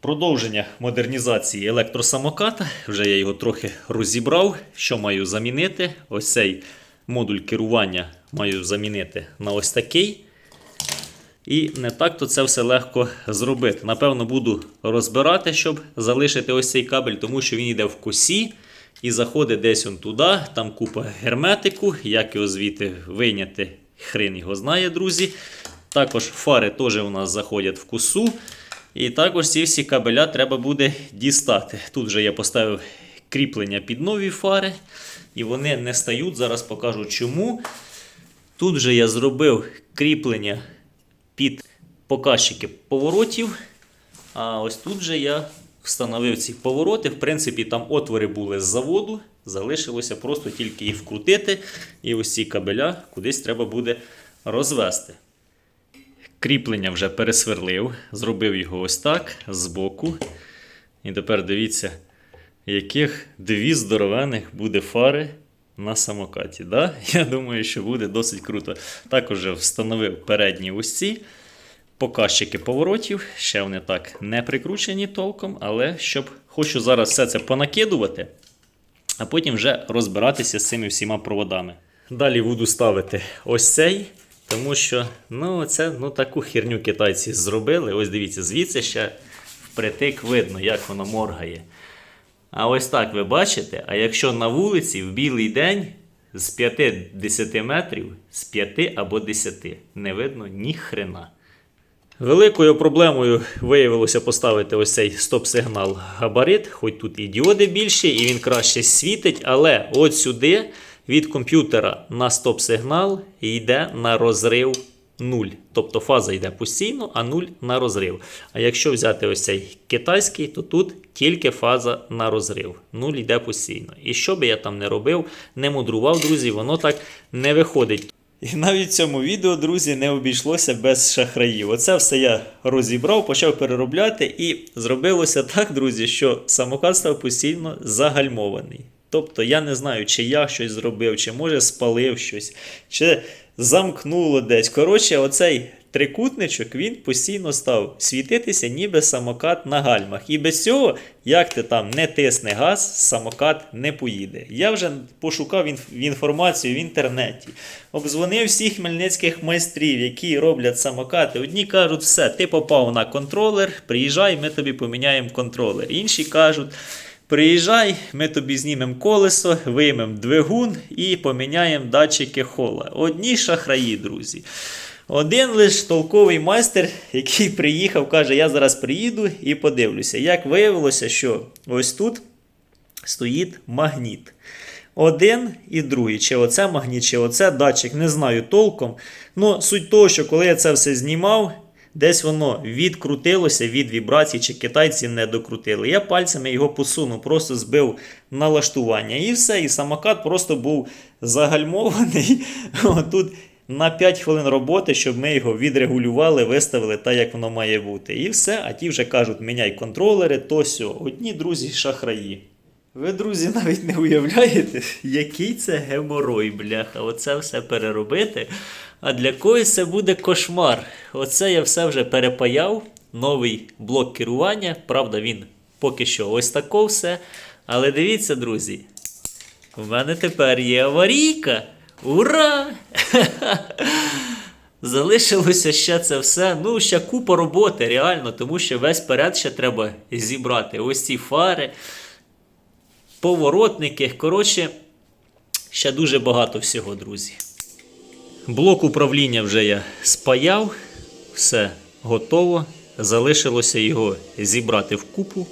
Продовження модернізації електросамоката. Вже я його трохи розібрав. Що маю замінити? Ось цей модуль керування маю замінити на ось такий. І не так то це все легко зробити. Напевно, буду розбирати, щоб залишити ось цей кабель, тому що він йде в косі і заходить десь он туди. Там купа герметику. Як його звідти вийняти, хрен його знає, друзі. Також фари теж у нас заходять в косу. І також ці всі кабеля треба буде дістати. Тут вже я поставив кріплення під нові фари, і вони не стають. Зараз покажу чому. Тут же я зробив кріплення під показчики поворотів. А ось тут же я встановив ці повороти. В принципі, там отвори були з заводу. Залишилося просто тільки їх вкрутити. І ось ці кабеля кудись треба буде розвести. Кріплення вже пересверлив, зробив його ось так збоку. І тепер дивіться, яких дві здоровених буде фари на самокаті. Да? Я думаю, що буде досить круто. Також встановив передні ці показчики поворотів. Ще вони так не прикручені толком, але щоб хочу зараз все це понакидувати, а потім вже розбиратися з цими всіма проводами. Далі буду ставити ось цей. Тому що ну, це ну, таку херню китайці зробили. Ось дивіться, звідси ще впритик видно, як воно моргає. А ось так ви бачите. А якщо на вулиці в білий день з 5-10 метрів, з 5 або 10 не видно ні хрена. Великою проблемою виявилося поставити ось цей стоп-сигнал габарит, хоч тут і діоди більше, і він краще світить, але от сюди від комп'ютера на стоп-сигнал йде на розрив 0. Тобто фаза йде постійно, а 0 на розрив. А якщо взяти ось цей китайський, то тут тільки фаза на розрив. 0 йде постійно. І що би я там не робив, не мудрував, друзі, воно так не виходить. І навіть в цьому відео, друзі, не обійшлося без шахраїв. Оце все я розібрав, почав переробляти, і зробилося так, друзі, що самокат став постійно загальмований. Тобто я не знаю, чи я щось зробив, чи може спалив щось, чи замкнуло десь. Коротше, оцей трикутничок він постійно став світитися, ніби самокат на гальмах. І без цього, як ти там не тисне газ, самокат не поїде. Я вже пошукав інф- інформацію в інтернеті, обдзвонив всіх хмельницьких майстрів, які роблять самокати. Одні кажуть, все, ти попав на контролер, приїжджай, ми тобі поміняємо контролер. Інші кажуть. Приїжджай, ми тобі знімемо колесо, виймемо двигун і поміняємо датчики хола. Одні шахраї, друзі. Один лиш толковий майстер, який приїхав, каже: Я зараз приїду і подивлюся. Як виявилося, що ось тут стоїть магніт. Один і другий. Чи оце магніт, чи оце датчик, не знаю толком. Ну, суть того, що коли я це все знімав, десь воно відкрутилося від вібрацій, чи китайці не докрутили. Я пальцями його посунув, просто збив налаштування. І все, і самокат просто був загальмований. Тут на 5 хвилин роботи, щоб ми його відрегулювали, виставили так, як воно має бути. І все, а ті вже кажуть, міняй контролери, то сьо. Одні друзі шахраї. Ви, друзі, навіть не уявляєте, який це геморой, бляха. Оце все переробити. А для когось це буде кошмар. Оце я все вже перепаяв. Новий блок керування. Правда, він поки що ось тако все. Але дивіться, друзі, в мене тепер є аварійка. Ура! Залишилося ще це все. Ну, ще купа роботи, реально, тому що весь перед ще треба зібрати. Ось ці фари, поворотники. Коротше, ще дуже багато всього, друзі. Блок управління вже я спаяв, все готово. Залишилося його зібрати в купу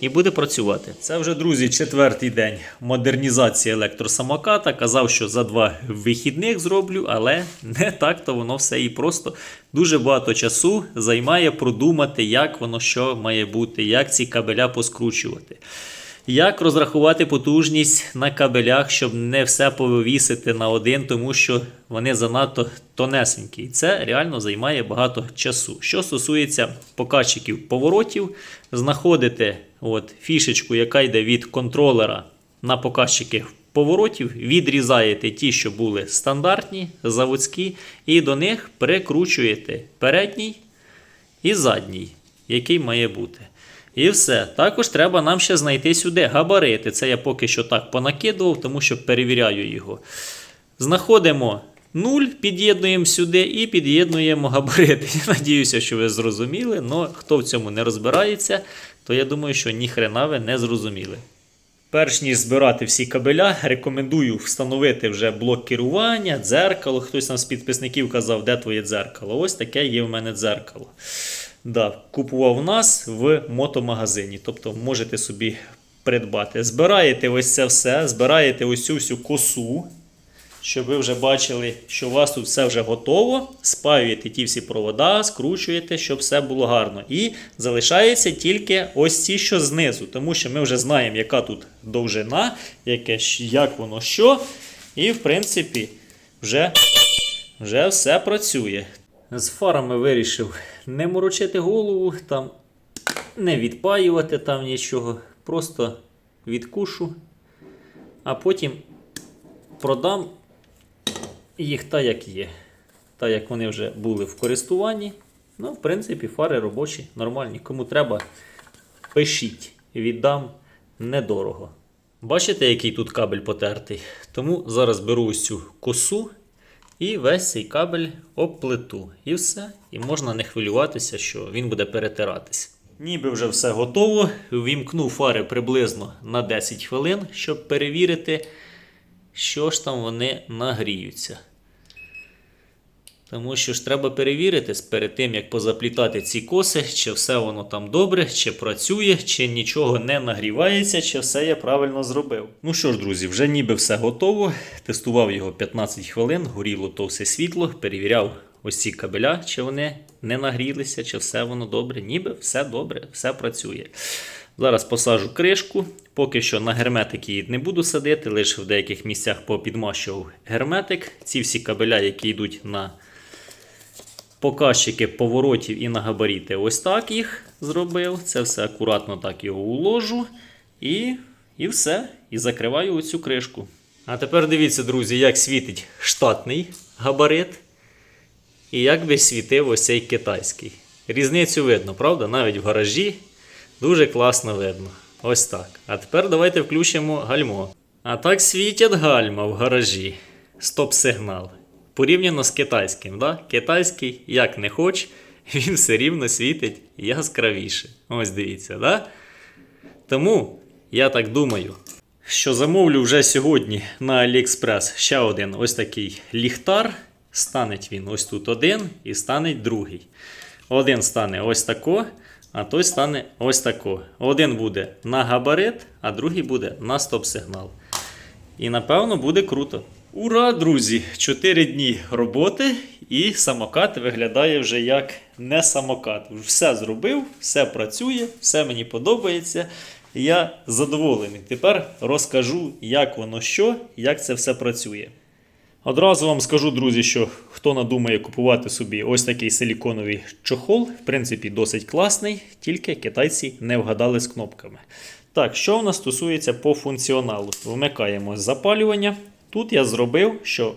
і буде працювати. Це вже, друзі, четвертий день модернізації електросамоката. Казав, що за два вихідних зроблю, але не так то воно все і просто дуже багато часу займає продумати, як воно що має бути, як ці кабеля поскручувати. Як розрахувати потужність на кабелях, щоб не все повісити на один, тому що вони занадто тонесенькі. І це реально займає багато часу. Що стосується показчиків поворотів, знаходите от фішечку, яка йде від контролера на показчики поворотів, відрізаєте ті, що були стандартні, заводські, і до них прикручуєте передній і задній, який має бути. І все. Також треба нам ще знайти сюди габарити. Це я поки що так понакидував, тому що перевіряю його. Знаходимо 0, під'єднуємо сюди і під'єднуємо габарити. Я надіюся, що ви зрозуміли, але хто в цьому не розбирається, то я думаю, що ніхрена ви не зрозуміли. Перш ніж збирати всі кабеля, рекомендую встановити вже блок керування, дзеркало. Хтось там з підписників казав, де твоє дзеркало. Ось таке є в мене дзеркало. Да, купував нас в мотомагазині. Тобто можете собі придбати. Збираєте ось це все, збираєте ось цю всю косу, щоб ви вже бачили, що у вас тут все вже готово. Спаюєте ті всі провода, скручуєте, щоб все було гарно. І залишається тільки ось ці, що знизу, тому що ми вже знаємо, яка тут довжина, яке, як воно що. І, в принципі, вже, вже все працює. З фарами вирішив не морочити голову, там не відпаювати там нічого. Просто відкушу, а потім продам їх так, як є. Так, як вони вже були в користуванні. Ну, в принципі, фари робочі, нормальні. Кому треба, пишіть. Віддам недорого. Бачите, який тут кабель потертий? Тому зараз беру ось цю косу і весь цей кабель об плиту. І все. І можна не хвилюватися, що він буде перетиратись. Ніби вже все готово. Вімкну фари приблизно на 10 хвилин, щоб перевірити, що ж там вони нагріються. Тому що ж треба перевірити перед тим, як позаплітати ці коси, чи все воно там добре, чи працює, чи нічого не нагрівається, чи все я правильно зробив. Ну що ж, друзі, вже ніби все готово. Тестував його 15 хвилин, горіло то все світло, перевіряв ось ці кабеля, чи вони не нагрілися, чи все воно добре. Ніби все добре, все працює. Зараз посажу кришку. Поки що на герметик її не буду садити, лише в деяких місцях попідмащував герметик. Ці всі кабеля, які йдуть на показчики поворотів і на габаріти. Ось так їх зробив. Це все акуратно так його уложу. І, і все. І закриваю оцю кришку. А тепер дивіться, друзі, як світить штатний габарит. І як би світив ось цей китайський. Різницю видно, правда? Навіть в гаражі дуже класно видно. Ось так. А тепер давайте включимо гальмо. А так світять гальма в гаражі. Стоп-сигнал. Порівняно з китайським. Да? Китайський, як не хоч, він все рівно світить яскравіше. Ось дивіться, да? Тому я так думаю, що замовлю вже сьогодні на AliExpress ще один ось такий ліхтар. Станеть він ось тут один і станеть другий. Один стане ось тако, а той стане ось тако. Один буде на габарит, а другий буде на стоп-сигнал. І напевно буде круто. Ура, друзі! 4 дні роботи, і самокат виглядає вже як не самокат. Все зробив, все працює, все мені подобається. Я задоволений. Тепер розкажу, як воно що, як це все працює. Одразу вам скажу, друзі, що хто надумає купувати собі ось такий силіконовий чохол, в принципі, досить класний, тільки китайці не вгадали з кнопками. Так, що в нас стосується по функціоналу? Вмикаємо запалювання. Тут я зробив, що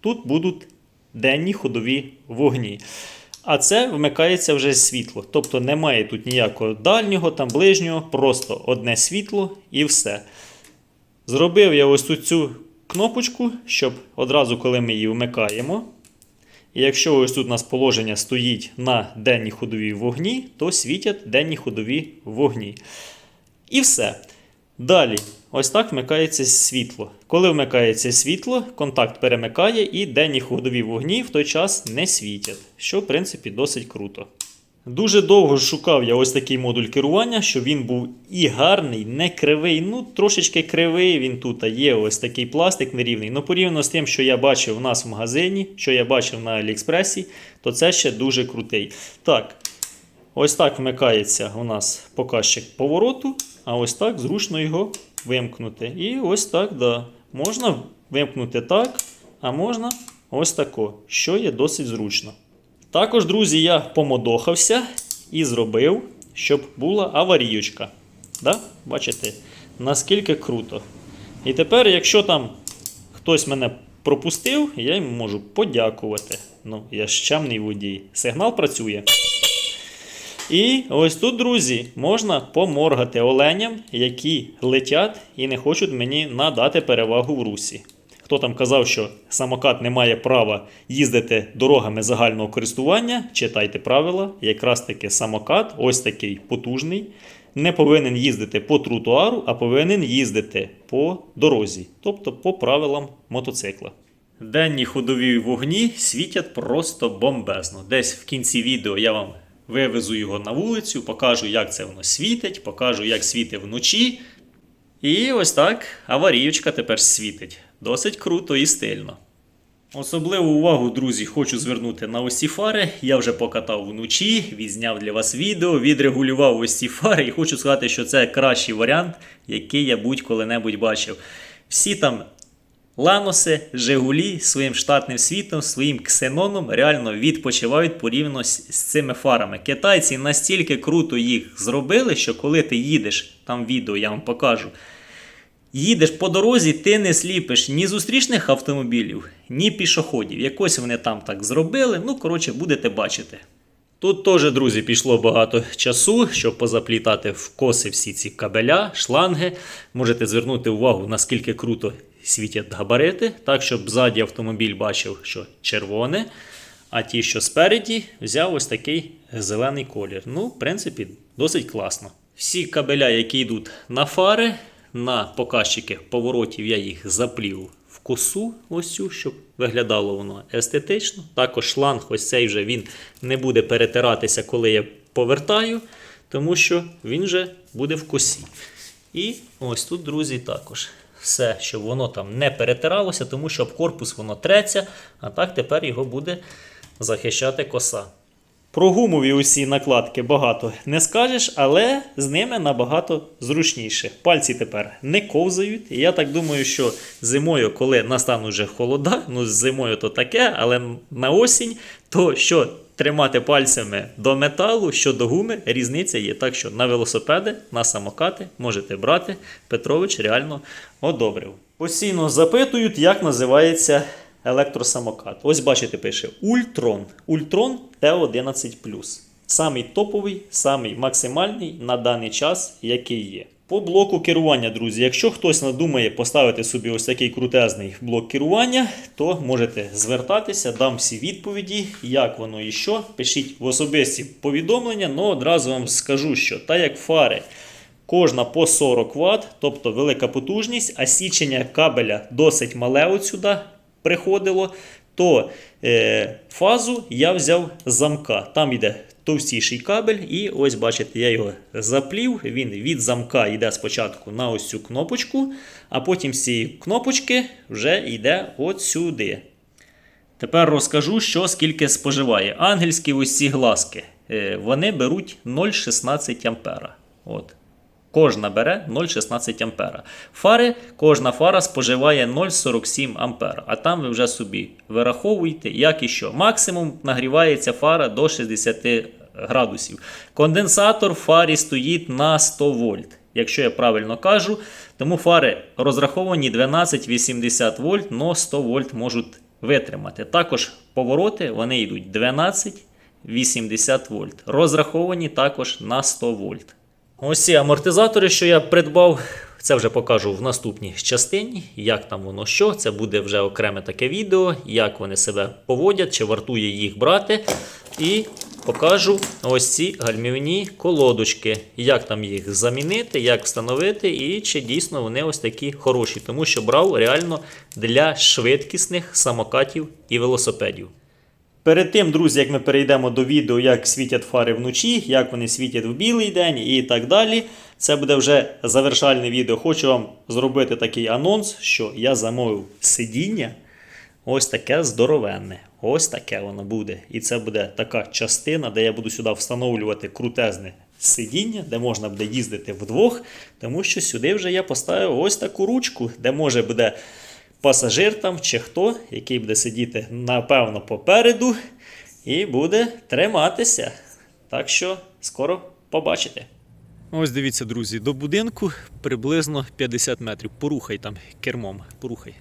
тут будуть денні ходові вогні. А це вмикається вже світло. Тобто немає тут ніякого дальнього, там ближнього, просто одне світло і все. Зробив я ось тут цю кнопочку, щоб одразу, коли ми її вмикаємо. І якщо ось тут у нас положення стоїть на денні ходові вогні, то світять денні ходові вогні. І все. Далі, ось так вмикається світло. Коли вмикається світло, контакт перемикає і денні ходові вогні в той час не світять, що в принципі досить круто. Дуже довго шукав я ось такий модуль керування, щоб він був і гарний, не кривий. Ну, трошечки кривий він тут є ось такий пластик нерівний. Ну, порівняно з тим, що я бачив у нас в магазині, що я бачив на Аліекспресі, то це ще дуже крутий. Так, ось так вмикається у нас показчик повороту, а ось так зручно його вимкнути. І ось так, да. Можна вимкнути так, а можна ось тако, що є досить зручно. Також, друзі, я помодохався і зробив, щоб була аварійочка. Да? Бачите, наскільки круто. І тепер, якщо там хтось мене пропустив, я йому можу подякувати. Ну, я ж чемний водій. Сигнал працює. І ось тут, друзі, можна поморгати оленям, які летять і не хочуть мені надати перевагу в русі. Хто там казав, що самокат не має права їздити дорогами загального користування, читайте правила. Якраз таки самокат, ось такий потужний, не повинен їздити по тротуару, а повинен їздити по дорозі, тобто по правилам мотоцикла. Денні ходові вогні світять просто бомбезно. Десь в кінці відео я вам вивезу його на вулицю, покажу, як це воно світить, покажу, як світить вночі. І ось так аварійочка тепер світить. Досить круто і стильно. Особливу увагу, друзі, хочу звернути на ось ці фари. Я вже покатав вночі, відзняв для вас відео, відрегулював ось ці фари і хочу сказати, що це кращий варіант, який я будь-коли-небудь бачив. Всі там Ланоси, Жигулі своїм штатним світом, своїм ксеноном реально відпочивають порівняно з цими фарами. Китайці настільки круто їх зробили, що коли ти їдеш, там відео я вам покажу. Їдеш по дорозі, ти не сліпиш ні зустрічних автомобілів, ні пішоходів. Якось вони там так зробили. Ну, коротше, будете бачити. Тут теж, друзі, пішло багато часу, щоб позаплітати в коси всі ці кабеля, шланги. Можете звернути увагу, наскільки круто світять габарити, так, щоб ззаді автомобіль бачив, що червоне, а ті, що спереді, взяв ось такий зелений колір. Ну, в принципі, досить класно. Всі кабеля, які йдуть на фари, на показчики поворотів, я їх заплів в косу, ось цю, щоб виглядало воно естетично. Також шланг, ось цей вже він не буде перетиратися, коли я повертаю, тому що він вже буде в косі. І ось тут, друзі, також. Все, щоб воно там не перетиралося, тому що об корпус воно треться, а так тепер його буде захищати коса. Про гумові усі накладки багато не скажеш, але з ними набагато зручніше. Пальці тепер не ковзають. І я так думаю, що зимою, коли настануть вже холода, ну з зимою то таке, але на осінь, то що тримати пальцями до металу, що до гуми, різниця є. Так що на велосипеди, на самокати можете брати. Петрович реально одобрив. Постійно запитують, як називається електросамокат. Ось бачите, пише Ультрон. Ультрон Т11. Самий топовий, самий максимальний на даний час, який є. По блоку керування, друзі, якщо хтось надумає поставити собі ось такий крутезний блок керування, то можете звертатися, дам всі відповіді, як воно і що. Пишіть в особисті повідомлення, але одразу вам скажу, що так як фари кожна по 40 Вт, тобто велика потужність, а січення кабеля досить мале от сюди приходило, то е, фазу я взяв з замка. Там йде товстіший кабель, і ось бачите, я його заплів. Він від замка йде спочатку на ось цю кнопочку, а потім з цієї кнопочки вже йде от сюди. Тепер розкажу, що скільки споживає. Ангельські ось ці глазки. е, Вони беруть 0,16 ампера. От. Кожна бере 0,16 ампера. Фари, кожна фара споживає 0,47 ампера. А там ви вже собі вираховуєте, як і що. Максимум нагрівається фара до 60 градусів. Конденсатор в фарі стоїть на 100 вольт. Якщо я правильно кажу, тому фари розраховані 1280 вольт, но 100 вольт можуть витримати. Також повороти вони йдуть 1280 вольт. Розраховані також на 100 вольт. Ось ці амортизатори, що я придбав, це вже покажу в наступній частині, як там воно що. Це буде вже окреме таке відео, як вони себе поводять, чи вартує їх брати. І покажу ось ці гальмівні колодочки, як там їх замінити, як встановити, і чи дійсно вони ось такі хороші, тому що брав реально для швидкісних самокатів і велосипедів. Перед тим, друзі, як ми перейдемо до відео, як світять фари вночі, як вони світять в білий день і так далі. Це буде вже завершальне відео. Хочу вам зробити такий анонс, що я замовив сидіння. Ось таке здоровенне. Ось таке воно буде. І це буде така частина, де я буду сюди встановлювати крутезне сидіння, де можна буде їздити вдвох. Тому що сюди вже я поставив ось таку ручку, де може буде пасажир там чи хто, який буде сидіти, напевно, попереду і буде триматися. Так що скоро побачите. Ось дивіться, друзі, до будинку приблизно 50 метрів. Порухай там кермом, порухай,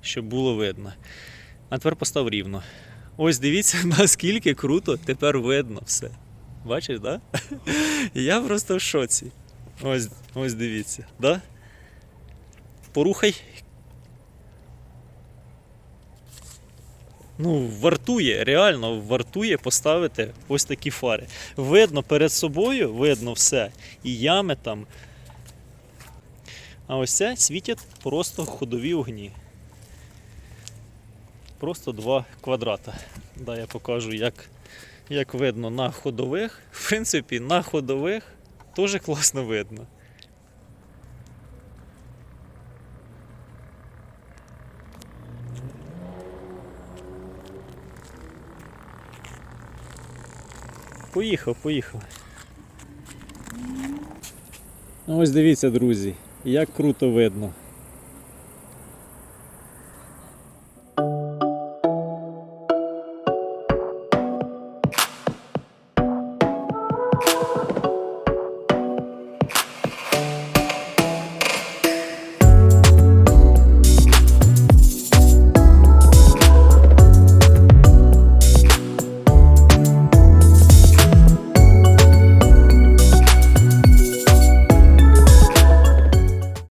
щоб було видно. А тепер постав рівно. Ось дивіться, наскільки круто тепер видно все. Бачиш, да? Я просто в шоці. Ось, ось дивіться, да? Порухай. Ну, вартує, реально вартує поставити ось такі фари. Видно перед собою, видно все. І ями там. А ось це світять просто ходові огні. Просто два квадрата. Да, я покажу, як, як видно на ходових. В принципі, на ходових теж класно видно. Поїхав, поїхав. Ну, Ось дивіться, друзі, як круто видно.